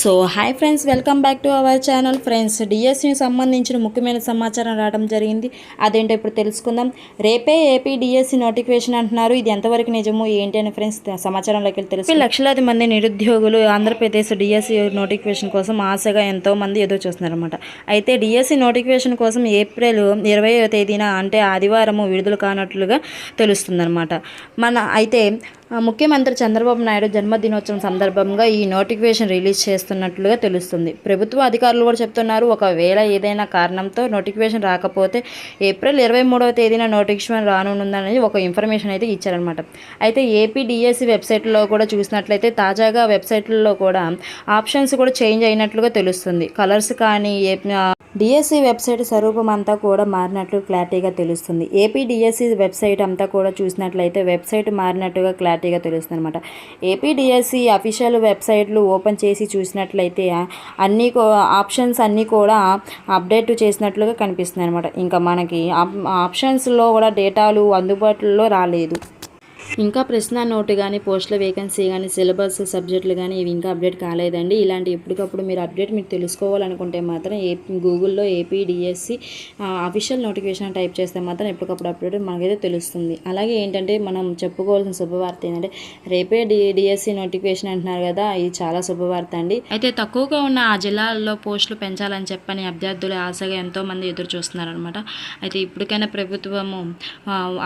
So hi friends welcome back to our channel friends డిఎస్సికి సంబంధించిన ముఖ్యమైన సమాచారం రావడం జరిగింది. అదేంటో ఇప్పుడు తెలుసుకుందాం. రేపే ఏపీ డిఎస్సి నోటిఫికేషన్ అంటున్నారు. ఇది ఎంతవరకు నిజము ఏంటి అని ఫ్రెండ్స్ సమాచారంలోకి వెళ్ళి తెలుసు లక్షలాది మంది నిరుద్యోగులు ఆంధ్రప్రదేశ్ డిఎస్సి నోటిఫికేషన్ కోసం ఆశగా ఎంతో మంది ఎదురు చూస్తున్నారు అనమాట అయితే డిఎస్సి నోటిఫికేషన్ కోసం ఏప్రిల్ ఇరవయో తేదీన అంటే ఆదివారము విడుదల కానట్లుగా తెలుస్తుందన్నమాట. మన అయితే ముఖ్యమంత్రి చంద్రబాబు నాయుడు జన్మదినోత్సవం సందర్భంగా ఈ నోటిఫికేషన్ రిలీజ్ చేస్తున్నట్లుగా తెలుస్తుంది. ప్రభుత్వ అధికారులు కూడా చెప్తున్నారు ఒకవేళ ఏదైనా కారణంతో నోటిఫికేషన్ రాకపోతే ఏప్రిల్ ఇరవై మూడవ తేదీన నోటిఫికేషన్ రానుందనేది ఒక ఇన్ఫర్మేషన్ అయితే ఇచ్చారనమాట అయితే ఏపీ డిఎస్సి వెబ్సైట్లో కూడా చూసినట్లయితే తాజాగా వెబ్సైట్లలో కూడా ఆప్షన్స్ కూడా చేంజ్ అయినట్లుగా తెలుస్తుంది. కలర్స్ కానీ ఏ డిఎస్సి వెబ్సైట్ స్వరూపం అంతా కూడా మారినట్లు క్లారిటీగా తెలుస్తుంది. ఏపీ డిఎస్సి వెబ్సైట్ అంతా కూడా చూసినట్లయితే వెబ్సైట్ మారినట్టుగా క్లారిటీ క్లారిటీగా తెలుస్తుంది అనమాట ఏపీడిఎస్సి అఫీషియల్ వెబ్సైట్లు ఓపెన్ చేసి చూసినట్లయితే అన్నీ ఆప్షన్స్ అన్నీ కూడా అప్డేట్ చేసినట్లుగా కనిపిస్తుంది అనమాట ఇంకా మనకి ఆప్- ఆప్షన్స్లో కూడా డేటాలు అందుబాటులో రాలేదు. ఇంకా ప్రశ్న నోటు కానీ పోస్టుల వేకెన్సీ కానీ సిలబస్ సబ్జెక్టులు కానీ ఇవి ఇంకా అప్డేట్ కాలేదండి. ఇలాంటి ఎప్పటికప్పుడు మీరు అప్డేట్ మీరు తెలుసుకోవాలనుకుంటే మాత్రం ఏ గూగుల్లో AP DSC official notification type చేస్తే మాత్రం ఎప్పటికప్పుడు అప్డేట్ మనకైతే తెలుస్తుంది. అలాగే ఏంటంటే మనం చెప్పుకోవాల్సిన శుభవార్త ఏంటంటే రేపే డి డిఎస్సి నోటిఫికేషన్ అంటున్నారు కదా ఇది చాలా శుభవార్త అండి. అయితే తక్కువగా ఉన్న ఆ జిల్లాల్లో పోస్టులు పెంచాలని చెప్పని అభ్యర్థులు ఆశగా ఎంతో మంది ఎదురు చూస్తున్నారనమాట అయితే ఇప్పటికైనా ప్రభుత్వము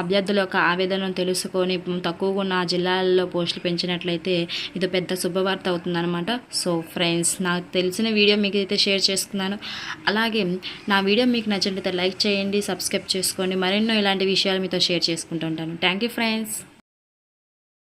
అభ్యర్థుల యొక్క ఆవేదనను తెలుసుకొని తక్కువగా ఉన్న ఆ జిల్లాల్లో పోస్టులు పెంచినట్లయితే ఇది పెద్ద శుభవార్త అవుతుందన్నమాట. సో ఫ్రెండ్స్ నాకు తెలిసిన వీడియో మీకు అయితే షేర్ చేసుకున్నాను అలాగే నా వీడియో మీకు నచ్చినట్లయితే లైక్ చేయండి సబ్స్క్రైబ్ చేసుకోండి. మరెన్నో ఇలాంటి విషయాలు మీతో షేర్ చేసుకుంటూ ఉంటాను. Thank you friends.